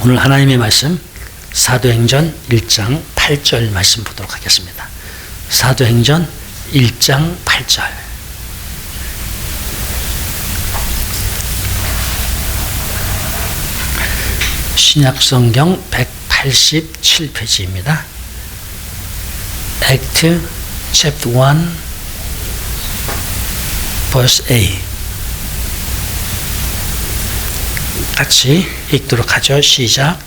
오늘 하나님의 말씀 사도행전 1장 8절 말씀 보도록 하겠습니다. 사도행전 1장 8절. 신약성경 187페이지입니다. Act chapter 1 verse A 같이 읽도록 하죠. 시작.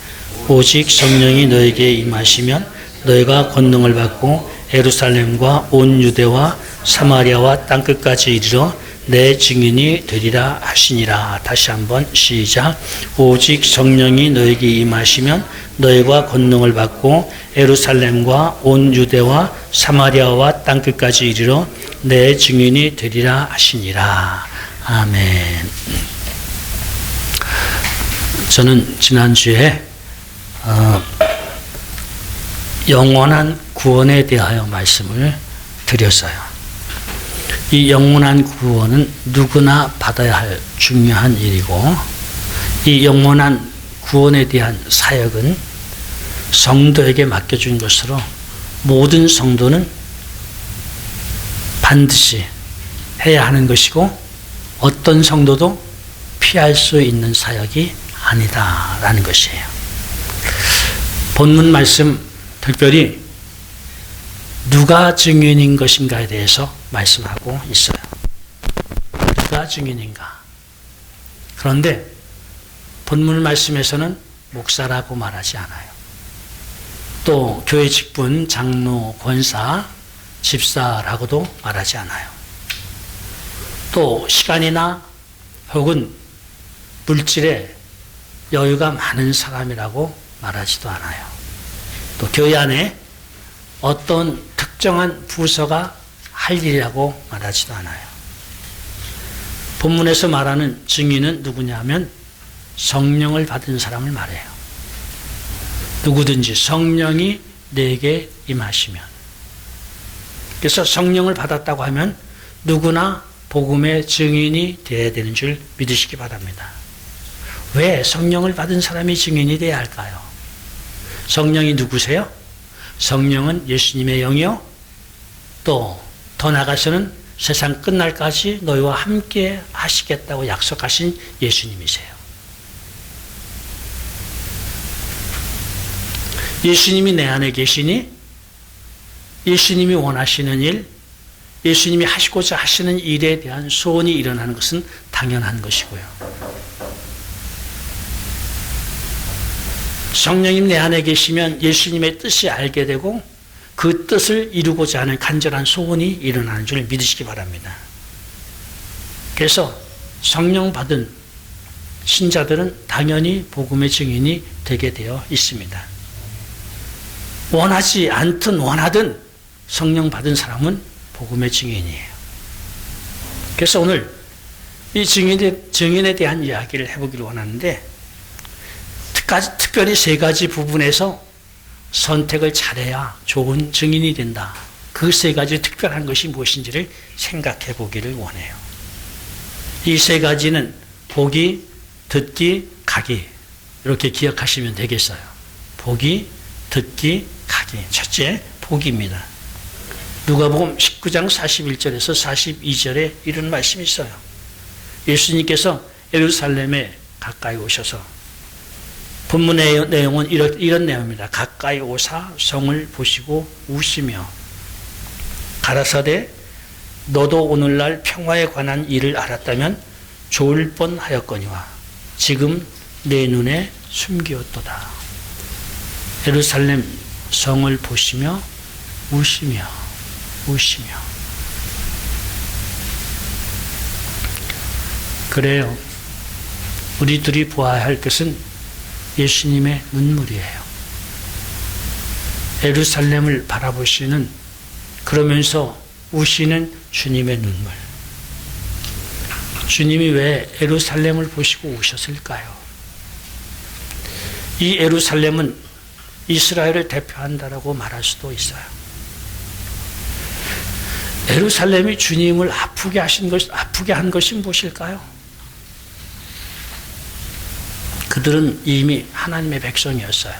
오직 성령이 너에게 임하시면 너희가 권능을 받고 예루살렘과 온 유대와 사마리아와 땅 끝까지 이르러 내 증인이 되리라 하시니라. 다시 한번 시작. 오직 성령이 너에게 임하시면 너희가 권능을 받고 예루살렘과 온 유대와 사마리아와 땅 끝까지 이르러 내 증인이 되리라 하시니라. 아멘. 저는 지난주에 어, 영원한 구원에 대하여 말씀을 드렸어요. 이 영원한 구원은 누구나 받아야 할 중요한 일이고, 이 영원한 구원에 대한 사역은 성도에게 맡겨준 것으로 모든 성도는 반드시 해야 하는 것이고, 어떤 성도도 피할 수 있는 사역이 아니다라는 것이에요. 본문 말씀 특별히 누가 증인인 것인가에 대해서 말씀하고 있어요. 누가 증인인가? 그런데 본문 말씀에서는 목사라고 말하지 않아요. 또 교회 직분, 장로, 권사, 집사라고도 말하지 않아요. 또 시간이나 혹은 물질에 여유가 많은 사람이라고 말하지도 않아요. 또 교회 안에 어떤 특정한 부서가 할 일이라고 말하지도 않아요. 본문에서 말하는 증인은 누구냐면 성령을 받은 사람을 말해요. 누구든지 성령이 내게 임하시면. 그래서 성령을 받았다고 하면 누구나 복음의 증인이 되어야 되는 줄 믿으시기 바랍니다. 왜 성령을 받은 사람이 증인이 되어야 할까요? 성령이 누구세요? 성령은 예수님의 영이요. 또 더 나가서는 세상 끝날까지 너희와 함께 하시겠다고 약속하신 예수님이세요. 예수님이 내 안에 계시니 예수님이 원하시는 일, 예수님이 하시고자 하시는 일에 대한 소원이 일어나는 것은 당연한 것이고요. 성령님 내 안에 계시면 예수님의 뜻이 알게 되고 그 뜻을 이루고자 하는 간절한 소원이 일어나는 줄 믿으시기 바랍니다. 그래서 성령 받은 신자들은 당연히 복음의 증인이 되게 되어 있습니다. 원하지 않든 원하든 성령 받은 사람은 복음의 증인이에요. 그래서 오늘 이 증인에, 증인에 대한 이야기를 해보기를 원하는데 특별히 세 가지 부분에서 선택을 잘해야 좋은 증인이 된다. 그 세 가지 특별한 것이 무엇인지를 생각해 보기를 원해요. 이 세 가지는 보기, 듣기, 가기. 이렇게 기억하시면 되겠어요. 보기, 듣기, 가기. 첫째, 보기입니다. 누가복음 19장 41절에서 42절에 이런 말씀이 있어요. 예수님께서 예루살렘에 가까이 오셔서 본문의 내용은 이런, 이런 내용입니다. 가까이 오사 성을 보시고 우시며 가라사대 너도 오늘날 평화에 관한 일을 알았다면 좋을 뻔하였거니와 지금 내 눈에 숨기었도다. 예루살렘 성을 보시며 우시며 우시며 그래요. 우리들이 보아야 할 것은 예수님의 눈물이에요. 예루살렘을 바라보시는 그러면서 우시는 주님의 눈물. 주님이 왜 예루살렘을 보시고 우셨을까요? 이 예루살렘은 이스라엘을 대표한다라고 말할 수도 있어요. 예루살렘이 주님을 아프게 하신 것, 아프게 한 것이 무엇일까요? 그들은 이미 하나님의 백성이었어요.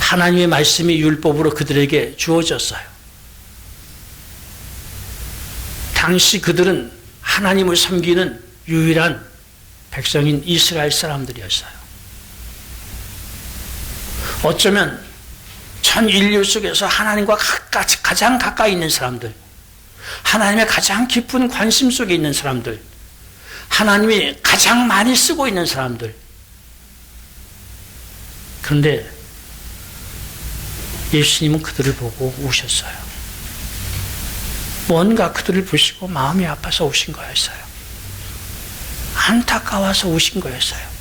하나님의 말씀이 율법으로 그들에게 주어졌어요. 당시 그들은 하나님을 섬기는 유일한 백성인 이스라엘 사람들이었어요. 어쩌면 전 인류 속에서 하나님과 가장 가까이 있는 사람들, 하나님의 가장 깊은 관심 속에 있는 사람들, 하나님이 가장 많이 쓰고 있는 사람들. 그런데 예수님은 그들을 보고 우셨어요. 뭔가 그들을 보시고 마음이 아파서 오신 거였어요. 안타까워서 오신 거였어요.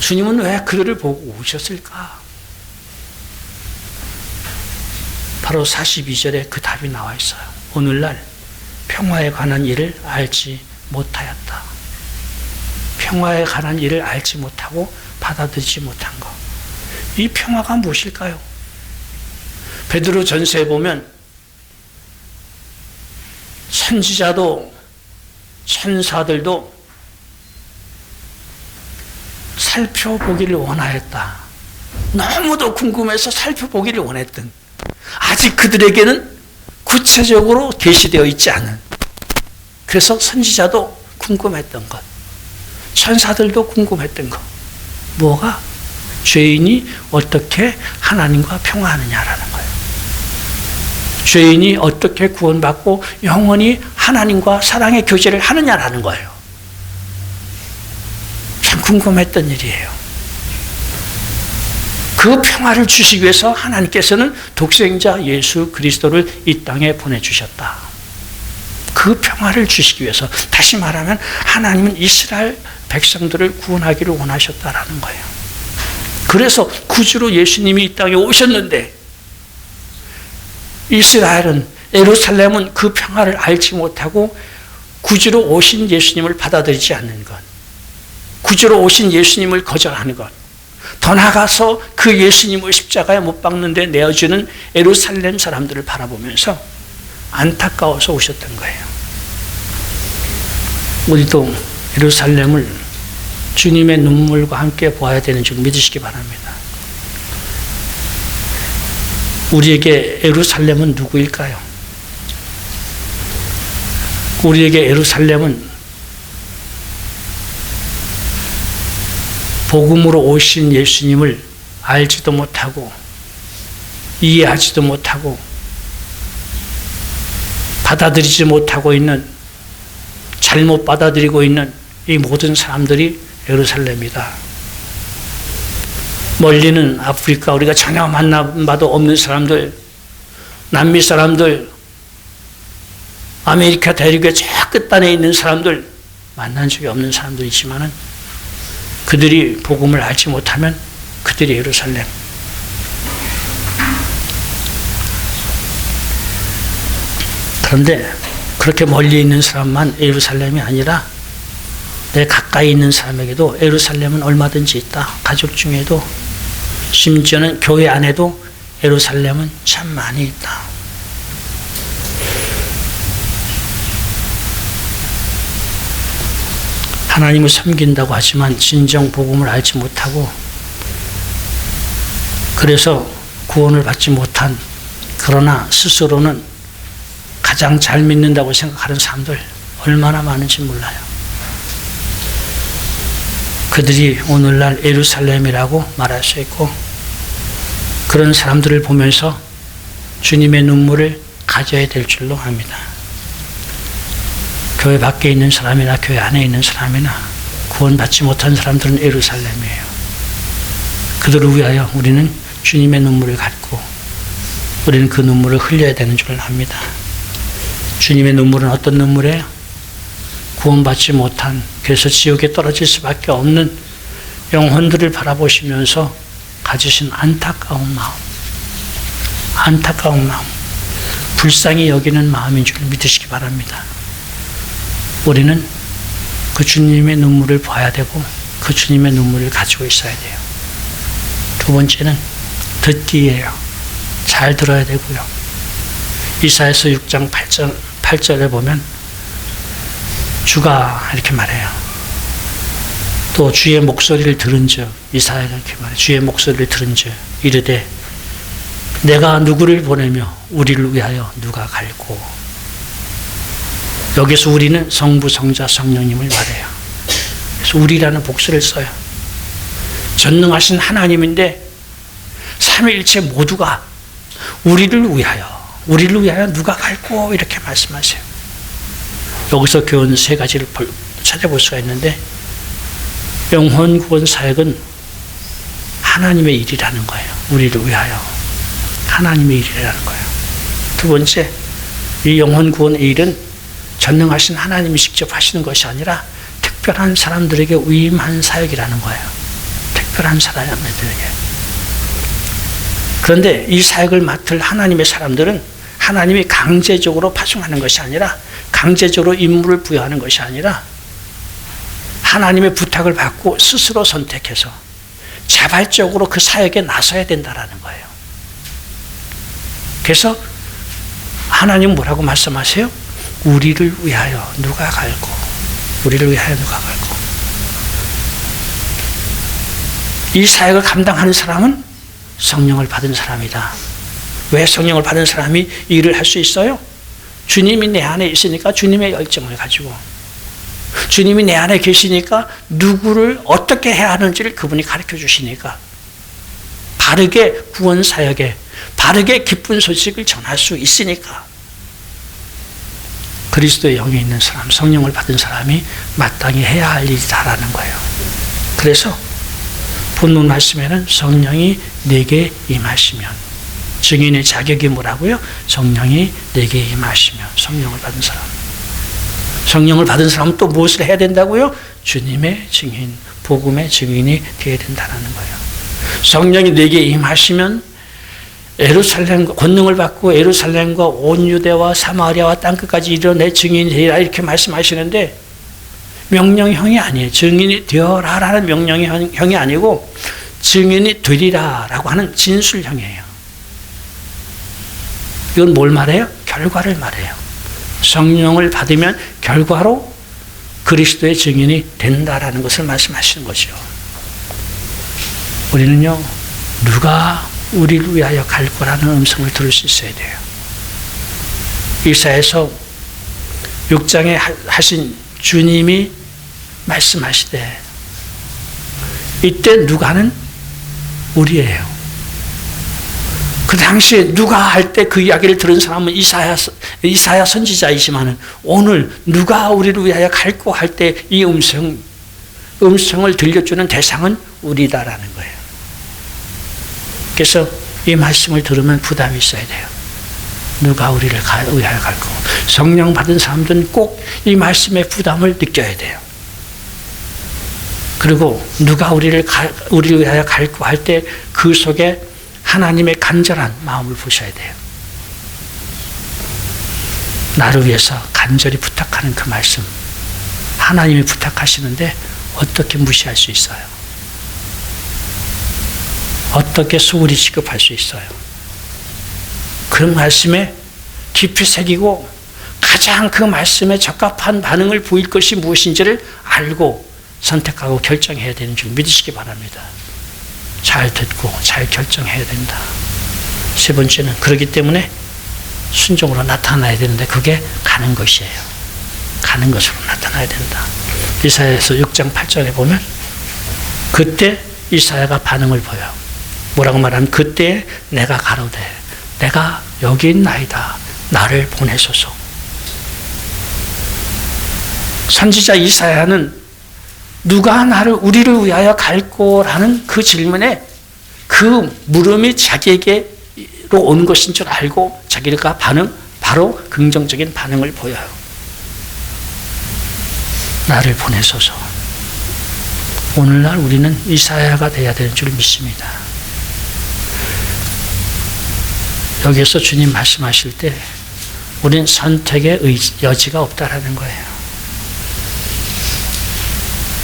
주님은 왜 그들을 보고 오셨을까? 바로 42절에 그 답이 나와 있어요. 오늘날 평화에 관한 일을 알지 못하였다. 평화에 관한 일을 알지 못하고 받아들이지 못한 것. 이 평화가 무엇일까요? 베드로 전서에 보면 선지자도 천사들도 살펴보기를 원하였다. 너무도 궁금해서 살펴보기를 원했던 아직 그들에게는 구체적으로 계시되어 있지 않은 그래서 선지자도 궁금했던 것 천사들도 궁금했던 것 뭐가 죄인이 어떻게 하나님과 평화하느냐라는 거예요. 죄인이 어떻게 구원받고 영원히 하나님과 사랑의 교제를 하느냐라는 거예요. 참 궁금했던 일이에요. 그 평화를 주시기 위해서 하나님께서는 독생자 예수 그리스도를 이 땅에 보내주셨다. 그 평화를 주시기 위해서 다시 말하면 하나님은 이스라엘 백성들을 구원하기를 원하셨다라는 거예요. 그래서 구주로 예수님이 이 땅에 오셨는데 이스라엘은 에루살렘은 그 평화를 알지 못하고 구주로 오신 예수님을 받아들이지 않는 것. 구주로 오신 예수님을 거절하는 것. 더 나아가서 그 예수님을 십자가에 못 박는데 내어주는 에루살렘 사람들을 바라보면서 안타까워서 오셨던 거예요. 우리도 에루살렘을 주님의 눈물과 함께 보아야 되는 줄 믿으시기 바랍니다. 우리에게 에루살렘은 누구일까요? 우리에게 에루살렘은 복음으로 오신 예수님을 알지도 못하고 이해하지도 못하고 받아들이지 못하고 있는 잘못 받아들이고 있는 이 모든 사람들이 예루살렘이다. 멀리는 아프리카 우리가 전혀 만나봐도 없는 사람들, 남미 사람들, 아메리카 대륙의 저 끝단에 있는 사람들 만난 적이 없는 사람들이지만은 그들이 복음을 알지 못하면 그들이 예루살렘. 그런데 그렇게 멀리 있는 사람만 예루살렘이 아니라 내 가까이 있는 사람에게도 예루살렘은 얼마든지 있다. 가족 중에도 심지어는 교회 안에도 예루살렘은 참 많이 있다. 하나님을 섬긴다고 하지만 진정 복음을 알지 못하고 그래서 구원을 받지 못한 그러나 스스로는 가장 잘 믿는다고 생각하는 사람들 얼마나 많은지 몰라요. 그들이 오늘날 예루살렘이라고 말할 수 있고 그런 사람들을 보면서 주님의 눈물을 가져야 될 줄로 압니다. 교회 밖에 있는 사람이나 교회 안에 있는 사람이나 구원받지 못한 사람들은 예루살렘이에요. 그들을 위하여 우리는 주님의 눈물을 갖고 우리는 그 눈물을 흘려야 되는 줄 압니다. 주님의 눈물은 어떤 눈물이에요? 구원받지 못한 그래서 지옥에 떨어질 수밖에 없는 영혼들을 바라보시면서 가지신 안타까운 마음, 안타까운 마음, 불쌍히 여기는 마음인 줄 믿으시기 바랍니다. 우리는 그 주님의 눈물을 봐야 되고 그 주님의 눈물을 가지고 있어야 돼요. 두 번째는 듣기예요. 잘 들어야 되고요. 이사에서 6장 8절, 8절에 보면 주가 이렇게 말해요. 또 주의 목소리를 들은즉 이사야가 이렇게 말해 주의 목소리를 들은즉 이르되 내가 누구를 보내며 우리를 위하여 누가 갈고 여기서 우리는 성부 성자 성령님을 말해요. 그래서 우리라는 복수를 써요. 전능하신 하나님인데 삼위일체 모두가 우리를 위하여 우리를 위하여 누가 갈고 이렇게 말씀하세요. 여기서 교훈 세 가지를 찾아볼 수가 있는데 영혼 구원 사역은 하나님의 일이라는 거예요. 우리를 위하여 하나님의 일이라는 거예요. 두 번째, 이 영혼 구원의 일은 전능하신 하나님이 직접 하시는 것이 아니라 특별한 사람들에게 위임한 사역이라는 거예요. 특별한 사람들에게. 그런데 이 사역을 맡을 하나님의 사람들은 하나님이 강제적으로 파송하는 것이 아니라 강제적으로 임무를 부여하는 것이 아니라 하나님의 부탁을 받고 스스로 선택해서 자발적으로 그 사역에 나서야 된다라는 거예요. 그래서 하나님 뭐라고 말씀하세요? 우리를 위하여 누가 갈고 우리를 위하여 누가 갈고 이 사역을 감당하는 사람은 성령을 받은 사람이다. 왜 성령을 받은 사람이 일을 할 수 있어요? 주님이 내 안에 있으니까 주님의 열정을 가지고 주님이 내 안에 계시니까 누구를 어떻게 해야 하는지를 그분이 가르쳐 주시니까 바르게 구원 사역에 바르게 기쁜 소식을 전할 수 있으니까 그리스도의 영이 있는 사람, 성령을 받은 사람이 마땅히 해야 할 일이다라는 거예요. 그래서 본문 말씀에는 성령이 내게 임하시면 증인의 자격이 뭐라고요? 성령이 내게 임하시면 성령을 받은 사람. 성령을 받은 사람은 또 무엇을 해야 된다고요? 주님의 증인, 복음의 증인이 되어야 된다는 거예요. 성령이 내게 임하시면 에루살렘 권능을 받고 에루살렘과 온 유대와 사마리아와 땅 끝까지 이르러 내 증인이 되리라 이렇게 말씀하시는데 명령형이 아니에요. 증인이 되어라라는 명령형이 아니고 증인이 되리라라고 하는 진술형이에요. 이건 뭘 말해요? 결과를 말해요. 성령을 받으면 결과로 그리스도의 증인이 된다라는 것을 말씀하시는 거죠. 우리는요, 누가 우리를 위하여 갈 거라는 음성을 들을 수 있어야 돼요. 이사에서 6장에 하신 주님이 말씀하시되 이때 누가는 우리예요. 그 당시에 누가 할 때 그 이야기를 들은 사람은 이사야, 이사야 선지자이지만 오늘 누가 우리를 위하여 갈고 할 때 이 음성, 음성을 들려주는 대상은 우리다라는 거예요. 그래서 이 말씀을 들으면 부담이 있어야 돼요. 누가 우리를 위하여 갈고 성령 받은 사람들은 꼭 이 말씀의 부담을 느껴야 돼요. 그리고 누가 우리를 가, 우리를 위하여 갈고 할 때 그 속에 하나님의 간절한 마음을 보셔야 돼요. 나를 위해서 간절히 부탁하는 그 말씀. 하나님이 부탁하시는데 어떻게 무시할 수 있어요? 어떻게 소홀히 취급할 수 있어요? 그런 말씀에 깊이 새기고 가장 그 말씀에 적합한 반응을 보일 것이 무엇인지를 알고 선택하고 결정해야 되는 줄 믿으시기 바랍니다. 잘 듣고 잘 결정해야 된다. 세 번째는 그렇기 때문에 순종으로 나타나야 되는데 그게 가는 것이에요. 가는 것으로 나타나야 된다. 이사야서 6장 8절에 보면 그때 이사야가 반응을 보여. 뭐라고 말하면 그때 내가 가로되 내가 여기 있나이다. 나를 보내소서. 선지자 이사야는 누가 나를 우리를 위하여 갈고라는 그 질문에 그 물음이 자기에게로 온 것인 줄 알고 자기가 반응 바로 긍정적인 반응을 보여요. 나를 보내소서. 오늘날 우리는 이사야가 돼야 되는 줄 믿습니다. 여기서 주님 말씀하실 때 우리는 선택의 여지가 없다라는 거예요.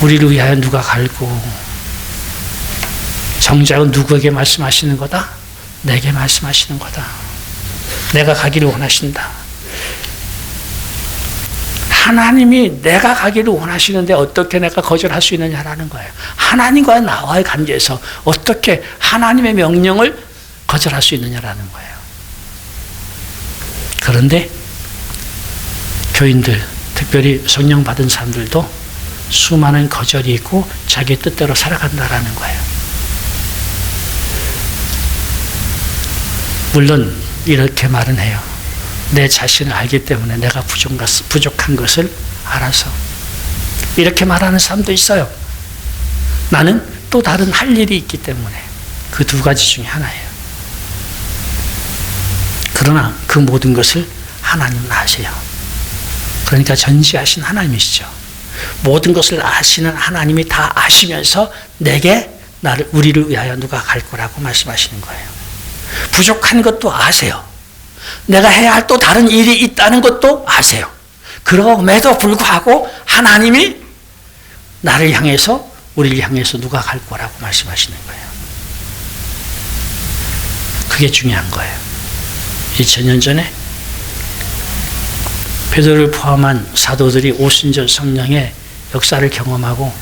우리를 위하여 누가 갈고 정작은 누구에게 말씀하시는 거다? 내게 말씀하시는 거다. 내가 가기를 원하신다. 하나님이 내가 가기를 원하시는데 어떻게 내가 거절할 수 있느냐라는 거예요. 하나님과 나와의 관계에서 어떻게 하나님의 명령을 거절할 수 있느냐라는 거예요. 그런데 교인들, 특별히 성령 받은 사람들도 수많은 거절이 있고 자기 뜻대로 살아간다라는 거예요. 물론 이렇게 말은 해요. 내 자신을 알기 때문에 내가 부족한 것을 알아서 이렇게 말하는 사람도 있어요. 나는 또 다른 할 일이 있기 때문에 그 두 가지 중에 하나예요. 그러나 그 모든 것을 하나님은 아세요. 그러니까 전지하신 하나님이시죠. 모든 것을 아시는 하나님이 다 아시면서 내게 나를 우리를 위하여 누가 갈 거라고 말씀하시는 거예요. 부족한 것도 아세요. 내가 해야 할 또 다른 일이 있다는 것도 아세요. 그럼에도 불구하고 하나님이 나를 향해서 우리를 향해서 누가 갈 거라고 말씀하시는 거예요. 그게 중요한 거예요. 2000년 전에 베드로를 포함한 사도들이 오순절 성령의 역사를 경험하고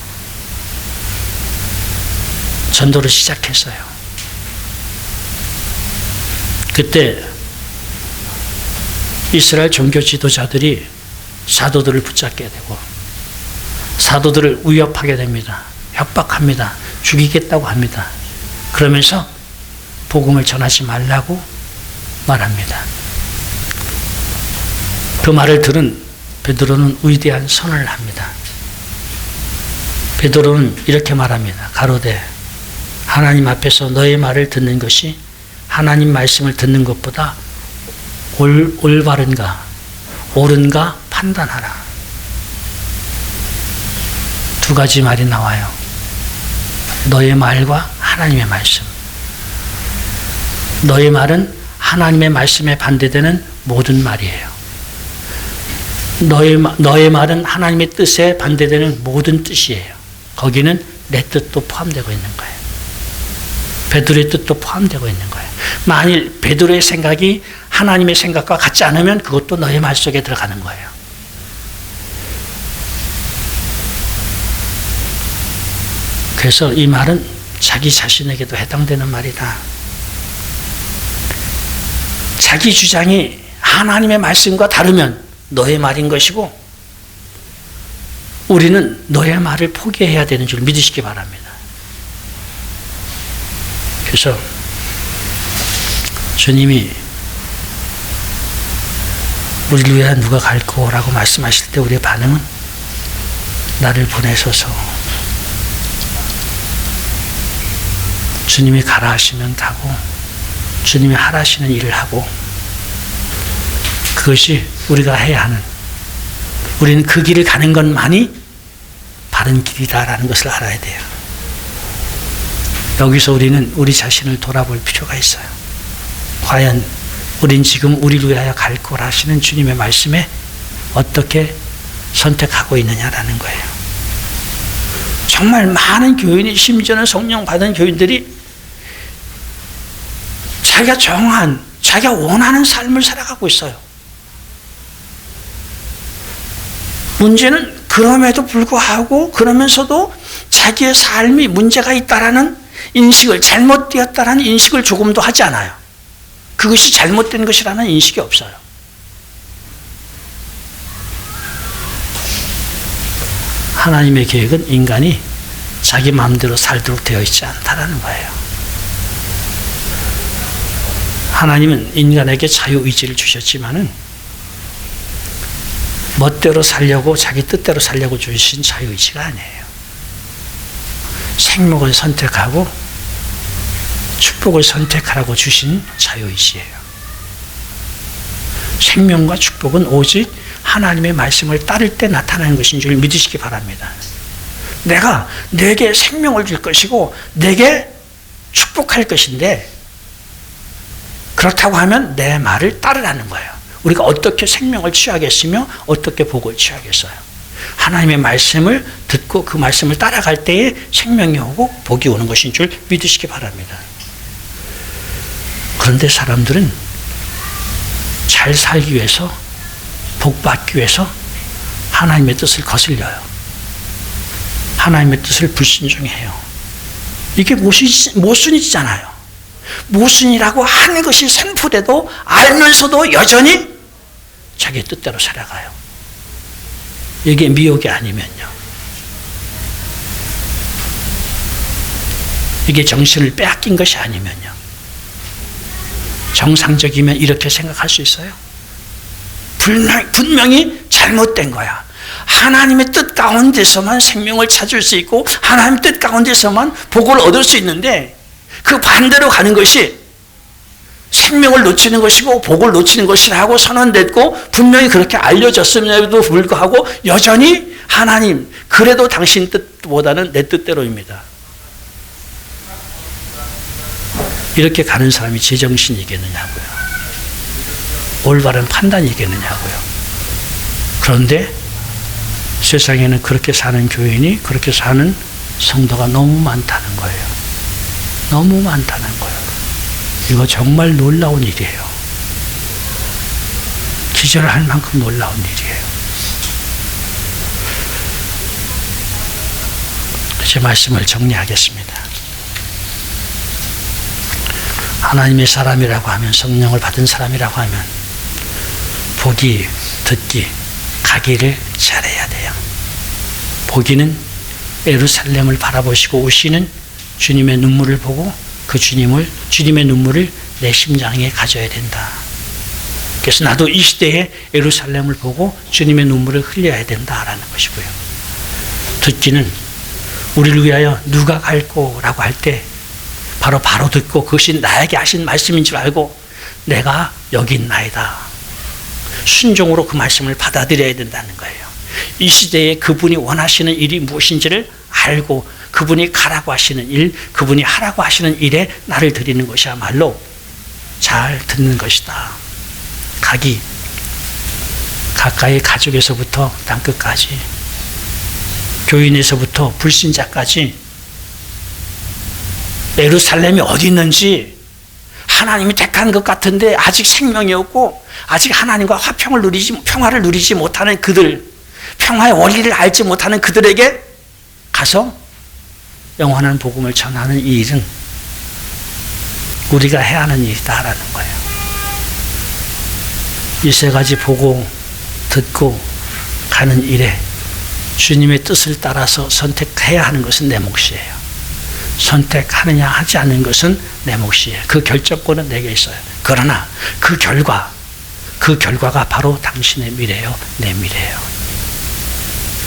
전도를 시작했어요. 그때 이스라엘 종교 지도자들이 사도들을 붙잡게 되고 사도들을 위협하게 됩니다. 협박합니다. 죽이겠다고 합니다. 그러면서 복음을 전하지 말라고 말합니다. 그 말을 들은 베드로는 위대한 선언을 합니다. 베드로는 이렇게 말합니다. 가로되 하나님 앞에서 너의 말을 듣는 것이 하나님 말씀을 듣는 것보다 올, 올바른가 옳은가 판단하라. 두 가지 말이 나와요. 너의 말과 하나님의 말씀. 너의 말은 하나님의 말씀에 반대되는 모든 말이에요. 너의, 너의 말은 하나님의 뜻에 반대되는 모든 뜻이에요. 거기는 내 뜻도 포함되고 있는 거예요. 베드로의 뜻도 포함되고 있는 거예요. 만일 베드로의 생각이 하나님의 생각과 같지 않으면 그것도 너의 말 속에 들어가는 거예요. 그래서 이 말은 자기 자신에게도 해당되는 말이다. 자기 주장이 하나님의 말씀과 다르면 너의 말인 것이고 우리는 너의 말을 포기해야 되는 줄 믿으시기 바랍니다. 그래서 주님이 우리를 위해 누가 갈 거라고 말씀하실 때 우리의 반응은 나를 보내소서 주님이 가라 하시면 가고 주님이 하라 하시는 일을 하고 그것이 우리가 해야 하는 우리는 그 길을 가는 것만이 바른 길이다라는 것을 알아야 돼요. 여기서 우리는 우리 자신을 돌아볼 필요가 있어요. 과연 우린 지금 우리를 위하여 갈 거라 하시는 주님의 말씀에 어떻게 선택하고 있느냐라는 거예요. 정말 많은 교인이 심지어는 성령 받은 교인들이 자기가 정한 자기가 원하는 삶을 살아가고 있어요. 문제는 그럼에도 불구하고 그러면서도 자기의 삶이 문제가 있다라는 인식을 잘못되었다라는 인식을 조금도 하지 않아요. 그것이 잘못된 것이라는 인식이 없어요. 하나님의 계획은 인간이 자기 마음대로 살도록 되어 있지 않다라는 거예요. 하나님은 인간에게 자유의지를 주셨지만은 멋대로 살려고 자기 뜻대로 살려고 주신 자유의지가 아니에요. 생목을 선택하고 축복을 선택하라고 주신 자유의지예요. 생명과 축복은 오직 하나님의 말씀을 따를 때 나타나는 것인 줄 믿으시기 바랍니다. 내가 내게 생명을 줄 것이고 내게 축복할 것인데 그렇다고 하면 내 말을 따르라는 거예요. 우리가 어떻게 생명을 취하겠으며 어떻게 복을 취하겠어요. 하나님의 말씀을 듣고 그 말씀을 따라갈 때에 생명이 오고 복이 오는 것인 줄 믿으시기 바랍니다. 그런데 사람들은 잘 살기 위해서 복 받기 위해서 하나님의 뜻을 거슬려요. 하나님의 뜻을 불순종해요. 이게 모순이, 모순이잖아요. 모순이라고 하는 것이 생풀에도 알면서도 여전히 자기 뜻대로 살아가요. 이게 미혹이 아니면요. 이게 정신을 빼앗긴 것이 아니면요. 정상적이면 이렇게 생각할 수 있어요. 분명, 분명히 잘못된 거야. 하나님의 뜻 가운데서만 생명을 찾을 수 있고 하나님 뜻 가운데서만 복을 얻을 수 있는데 그 반대로 가는 것이 생명을 놓치는 것이고 복을 놓치는 것이라고 선언됐고 분명히 그렇게 알려졌음에도 불구하고 여전히 하나님 그래도 당신 뜻보다는 내 뜻대로입니다. 이렇게 가는 사람이 제정신이겠느냐고요. 올바른 판단이겠느냐고요. 그런데 세상에는 그렇게 사는 교인이 그렇게 사는 성도가 너무 많다는 거예요. 너무 많다는 거예요. 이거 정말 놀라운 일이에요. 기절할 만큼 놀라운 일이에요. 제 말씀을 정리하겠습니다. 하나님의 사람이라고 하면 성령을 받은 사람이라고 하면 보기, 듣기, 가기를 잘해야 돼요. 보기는 예루살렘을 바라보시고 오시는 주님의 눈물을 보고 그 주님을 주님의 눈물을 내 심장에 가져야 된다. 그래서 나도 이 시대에 예루살렘을 보고 주님의 눈물을 흘려야 된다라는 것이고요. 듣기는 우리를 위하여 누가 갈고라고 할 때 바로 바로 듣고 그것이 나에게 하신 말씀인 줄 알고 내가 여기 있나이다. 순종으로 그 말씀을 받아들여야 된다는 거예요. 이 시대에 그분이 원하시는 일이 무엇인지를 알고 그분이 가라고 하시는 일, 그분이 하라고 하시는 일에 나를 드리는 것이야말로 잘 듣는 것이다. 가기. 가까이 가족에서부터 땅끝까지. 교인에서부터 불신자까지. 예루살렘이 어디 있는지 하나님이 택한 것 같은데 아직 생명이 없고 아직 하나님과 화평을 누리지 평화를 누리지 못하는 그들 평화의 원리를 알지 못하는 그들에게 가서 영원한 복음을 전하는 이 일은 우리가 해야 하는 일이다라는 거예요. 이 세 가지 보고 듣고 가는 일에 주님의 뜻을 따라서 선택해야 하는 것은 내 몫이에요. 선택하느냐 하지 않는 것은 내 몫이에요. 그 결정권은 내게 있어요. 그러나 그 결과, 그 결과가 바로 당신의 미래요, 내 미래예요.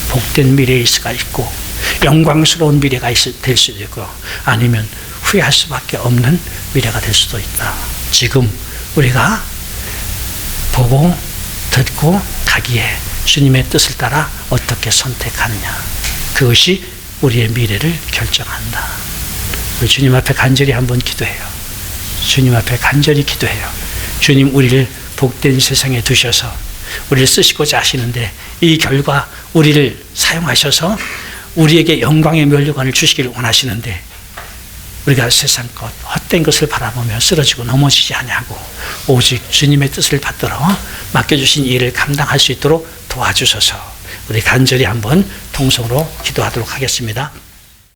복된 미래일 수가 있고 영광스러운 미래가 될 수도 있고 아니면 후회할 수밖에 없는 미래가 될 수도 있다. 지금 우리가 보고 듣고 가기에 주님의 뜻을 따라 어떻게 선택하느냐. 그것이 우리의 미래를 결정한다. 우리 주님 앞에 간절히 한번 기도해요. 주님 앞에 간절히 기도해요. 주님 우리를 복된 세상에 두셔서 우리를 쓰시고자 하시는데 이 결과 우리를 사용하셔서 우리에게 영광의 멸류관을 주시기를 원하시는데 우리가 세상 것 헛된 것을 바라보며 쓰러지고 넘어지지 아니하고 오직 주님의 뜻을 받들어 맡겨주신 일을 감당할 수 있도록 도와주셔서 우리 간절히 한번 통성으로 기도하도록 하겠습니다.